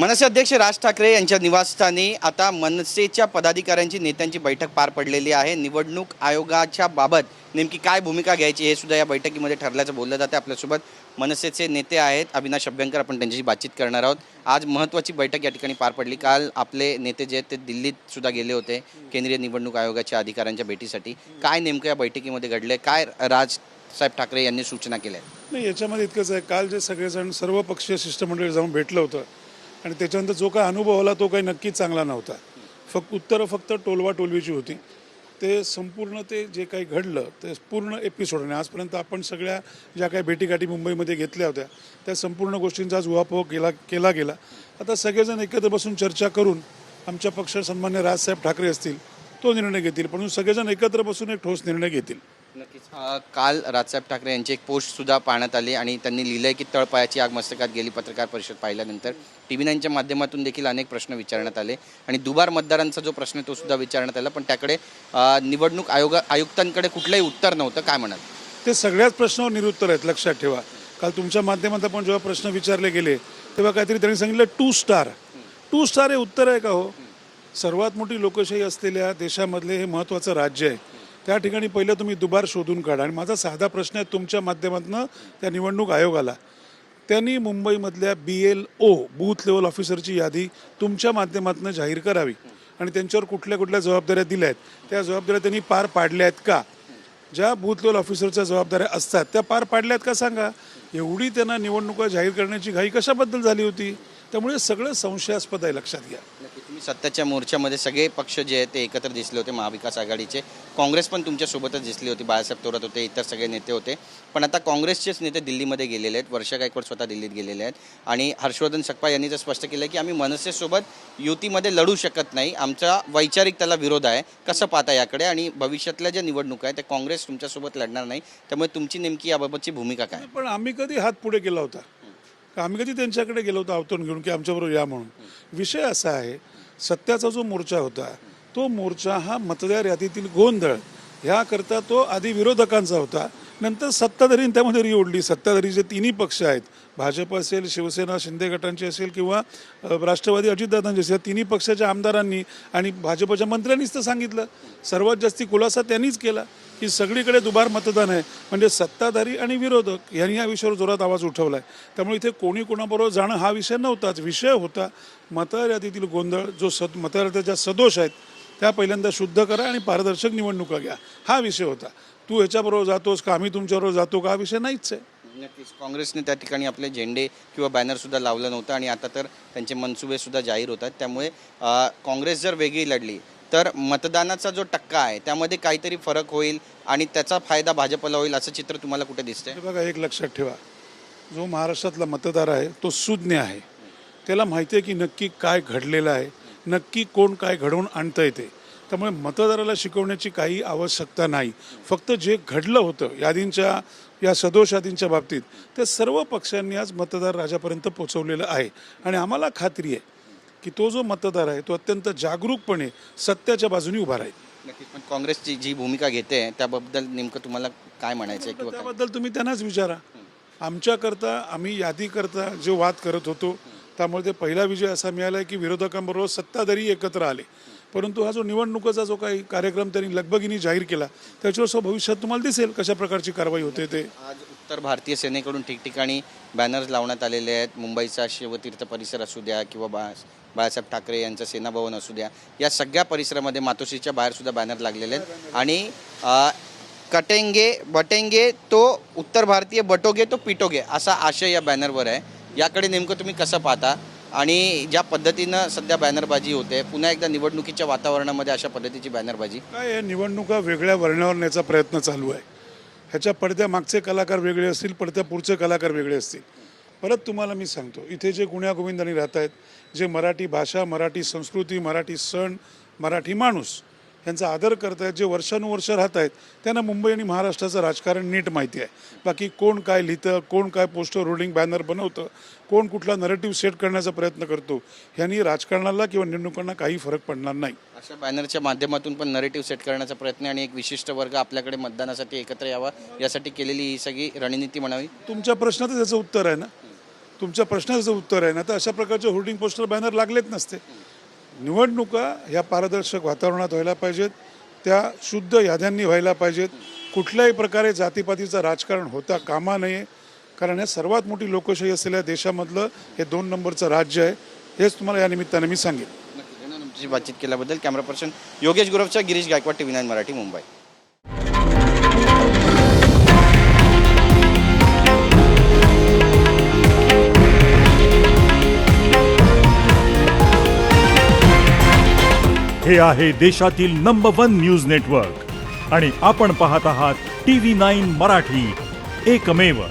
मनसे अध्यक्ष राज ठाकरे यांच्या निवासस्थानी आता मनसेच्या पदाधिकाऱ्यांची नेत्यांची बैठक पार पडलेली आहे. निवडणूक आयोगाच्या बाबत नेमकी काय भूमिका घ्यायची हे सुद्धा या बैठकीमध्ये ठरल्याचं बोललं जातं आपल्यासोबत मनसेचे नेते आहेत. अविनाश अभ्यंकर आपण त्यांच्याशी बातचीत करणार आहोत. आज महत्त्वाची बैठक या ठिकाणी पार पडली. काल आपले नेते जे आहेत ते दिल्लीत सुद्धा गेले होते केंद्रीय निवडणूक आयोगाच्या अधिकाऱ्यांच्या भेटीसाठी. काय नेमकं या बैठकीमध्ये घडलं काय राज साहेब ठाकरे यांनी सूचना केल्या? नाही याच्यामध्ये इतकंच आहे. काल जे सगळेजण सर्व पक्षीय शिष्टमंडळी जाऊन भेटलं होतं. आणि त्याच्यानंतर जो काय अनुभव आला तो काही नक्कीच चांगला नव्हता. फक्त उत्तरं फक्त टोलवा टोलवीची होती. ते संपूर्ण ते जे काही घडलं ते पूर्ण एपिसोड आणि आजपर्यंत आपण सगळ्या ज्या काही भेटीगाठी मुंबईमध्ये घेतल्या होत्या त्या संपूर्ण गोष्टींचा आज उहापोह केला केला गेला. आता सगळेजण एकत्र बसून चर्चा करून आमच्या पक्ष सन्मान्य राजसाहेब ठाकरे असतील तो निर्णय घेतील. पण सगळेजण एकत्र बसून एक ठोस निर्णय घेतील. नक्कीच. काल राजसाहेब ठाकरे यांची एक पोस्ट सुद्धा पाहण्यात आली आणि त्यांनी लिहिलंय की तळपायाची आग मस्तकात गेली पत्रकार परिषद पाहिल्यानंतर. टी व्ही नाईनच्या माध्यमातून देखील अनेक प्रश्न विचारण्यात आले आणि दुबार मतदारांचा जो प्रश्न आहे तो सुद्धा विचारण्यात आला. पण त्याकडे निवडणूक आयोग आयुक्तांकडे कुठलंही उत्तर नव्हतं. काय म्हणाल? ते सगळ्याच प्रश्नावर निरुत्तर आहेत लक्षात ठेवा. काल तुमच्या माध्यमात आपण जेव्हा प्रश्न विचारले गेले तेव्हा काहीतरी त्यांनी सांगितलं टू स्टार. टू स्टार हे उत्तर आहे का हो? सर्वात मोठी लोकशाही असलेल्या देशामधले हे महत्त्वाचं राज्य आहे. त्या ठिकाणी पहिलं तुम्ही दुबार शोधून काढा. आणि माझा साधा प्रश्न आहे तुमच्या माध्यमातून त्या निवडणूक आयोगाला. त्यांनी मुंबईमधल्या B L O booth level ऑफिसरची यादी तुमच्या माध्यमातून जाहीर करावी. आणि त्यांच्यावर कुठल्या कुठल्या जबाबदाऱ्या दिल्या आहेत त्या जबाबदाऱ्या त्यांनी पार पाडल्या आहेत का? ज्या बूथ लेवल ऑफिसरच्या जबाबदाऱ्या असतात त्या पार पाडल्या आहेत का सांगा? एवढी त्यांना निवडणुका जाहीर करण्याची घाई कशाबद्दल झाली होती? त्यामुळे सगळं संशयास्पद आहे लक्षात घ्या. सत्याच्या मोर्चामध्ये सगळे पक्ष जे आहेत ते एकत्र दिसले होते महाविकास आघाडीचे. काँग्रेस पण तुमच्यासोबतच दिसली होती बाळासाहेब थोरात होते इतर सगळे नेते होते. पण आता काँग्रेसचेच नेते दिल्लीमध्ये गेलेले आहेत वर्षा गायकवाड स्वतः दिल्लीत गेलेले आहेत. आणि हर्षवर्धन सकपाळ यांनी तर स्पष्ट केलं की आम्ही मनसेसोबत युतीमध्ये लढू शकत नाही. आमचा वैचारिक त्याला विरोध आहे. कसं पाहता याकडे? आणि भविष्यातल्या ज्या निवडणुका आहेत त्या काँग्रेस तुमच्यासोबत लढणार नाही. त्यामुळे तुमची नेमकी याबाबतची भूमिका काय? पण आम्ही कधी हात पुढे केला होता? आम्ही कधी त्यांच्याकडे गेलो होतो आवतून घेऊन की आमच्याबरोबर या म्हणून. विषय असा आहे सत्याचा जो मोर्चा होता तो मोर्चा हा मतदार यादीतील गोंधळ. ह्याकरता तो आधी विरोधकांचा होता. नंतर सत्ताधारीने त्यामध्ये री ओढली. सत्ताधारी जे तिन्ही पक्ष आहेत भाजप असेल शिवसेना शिंदे गटांची असेल किंवा राष्ट्रवादी अजितदादांची असेल या तिन्ही पक्षाच्या आमदारांनी आणि भाजपच्या मंत्र्यांनीच तर सांगितलं. सर्वात जास्ती खुलासा त्यांनीच केला. की सगळीकडे दुबार मतदान आहे. म्हणजे सत्ताधारी आणि विरोधक यांनी या विषयावर जोरात आवाज उठवला आहे त्यामुळे इथे कोणी कोणाबरोबर जाणं हा विषय नव्हताच. विषय होता मतदार यादीतील गोंधळ जो सद मतदार यादीच्या सदोष आहेत त्या पहिल्यांदा शुद्ध करा आणि पारदर्शक निवडणुका घ्या. हा विषय होता. तू ह्याच्याबरोबर जातोस का? आम्ही तुमच्याबरोबर जातो का? हा विषय नाहीच आहे. नक्कीच. काँग्रेसने त्या ठिकाणी आपले झेंडे किंवा बॅनरसुद्धा लावला लावलं नव्हतं आणि आता तर त्यांचे मनसुबेसुद्धा जाहीर होत आहेत त्यामुळे काँग्रेस जर वेगळी लढली तर मतदानाचा जो टक्का आहे त्यामध्ये काहीतरी फरक होईल आणि त्याचा फायदा भाजपला होईल असं चित्र तुम्हाला कुठे दिसतंय? हे बघा एक लक्षात ठेवा. जो महाराष्ट्रातला मतदार आहे तो सुज्ञ आहे. त्याला माहिती आहे की नक्की काय घडलेलं आहे नक्की कोण काय घडवून आणतं येते त्यामुळे मतदाराला शिकवण्याची काही आवश्यकता नाही. फक्त जे घडलं होतं यादींच्या या सदोष यादींच्या बाबतीत ते सर्व पक्षांनी आज मतदार राजापर्यंत पोचवलेलं आहे. आणि आम्हाला खात्री आहे की तो जो मतदार आहे तो अत्यंत जागरूकपणे सत्याच्या बाजूने उभा राहील. नक्कीच पण काँग्रेसची जी भूमिका घेते त्याबद्दल नेमकं तुम्हाला काय म्हणायचं आहे किंवा? त्याबद्दल तुम्ही त्यांनाच विचारा. आमच्याकरता आम्ही यादीकरता जो वाद करत होतो त्यामुळे ते पहिला विजय असा मिळाला आहे की विरोधकांबरोबर सत्ताधारी एकत्र आले. परंतु हा जो निवडणुकीचा जो काही कार्यक्रम त्यांनी लगबगीने जाहीर केला त्याच्यावर भविष्यात तुम्हाला दिसेल कशा प्रकारची कारवाई होते ते. आज उत्तर भारतीय सेनेकडून ठिकठिकाणी बॅनर्स लावण्यात आलेले आहेत. मुंबईचा शिवतीर्थ परिसर असू द्या किंवा बा बाळासाहेब ठाकरे यांचं सेनाभवन असू द्या या सगळ्या परिसरामध्ये मातोश्रीच्या बाहेरसुद्धा बॅनर लागलेले आहेत. आणि कटेंगे बटेंगे तो उत्तर भारतीय बटोगे तो पिटोगे असा आशय या बॅनरवर आहे. याकडे नेमकं तुम्ही कसं पाहता? आणि ज्या पद्धतीनं सध्या बॅनरबाजी होते पुन्हा एकदा निवडणुकीच्या वातावरणामध्ये अशा पद्धतीची बॅनरबाजी काय निवडणुका वेगळ्या वर्णावर नेण्याचा प्रयत्न चालू आहे. ह्याच्या पडद्या मागचे कलाकार वेगळे असतील पडद्या पुढचे कलाकार वेगळे असतील. परत तुम्हाला मी सांगतो इथे जे गुण्यागोविंदांनी राहत आहेत जे मराठी भाषा मराठी संस्कृती मराठी सण मराठी माणूस यांचा आदर करत आहेत जे वर्षानुवर्ष राहत आहेत त्यांना मुंबई आणि महाराष्ट्राचं राजकारण नीट माहिती आहे. बाकी कोण काय लिहितं कोण काय पोस्टर होर्डिंग बॅनर बनवतं कोण कुठला नरेटिव्ह सेट करण्याचा प्रयत्न करतो ह्यांनी राजकारणाला किंवा निवडणुकांना काही फरक पडणार नाही. अशा बॅनरच्या माध्यमातून पण नरेटिव्ह सेट करण्याचा प्रयत्न आणि एक विशिष्ट वर्ग आपल्याकडे मतदानासाठी एकत्र यावा यासाठी केलेली ही सगळी रणनीती म्हणावी. तुमच्या प्रश्नाचं त्याचं उत्तर आहे ना? तुमच्या प्रश्नाचं उत्तर आहे ना? तर अशा प्रकारचे होर्डिंग पोस्टर बॅनर लागलेच नसते. निवडणुका ह्या पारदर्शक वातावरणात व्हायला पाहिजेत. त्या शुद्ध याद्यांनी व्हायला पाहिजेत. कुठल्याही प्रकारे जातीपातीचं राजकारण होता कामा नये. कारण हे सर्वात मोठी लोकशाही असलेल्या देशामधलं हे दोन नंबरचं राज्य आहे. हेच तुम्हाला या निमित्ताने मी सांगेन. आमची बातचीत केल्याबद्दल camera person Yogesh गुरवचा Girish Gaikwad T V nine Marathi Mumbai. हे आहे देशातील नंबर वन न्यूज नेटवर्क आणि आपण पाहत आहात टी व्ही नाईन मराठी. एकमेव.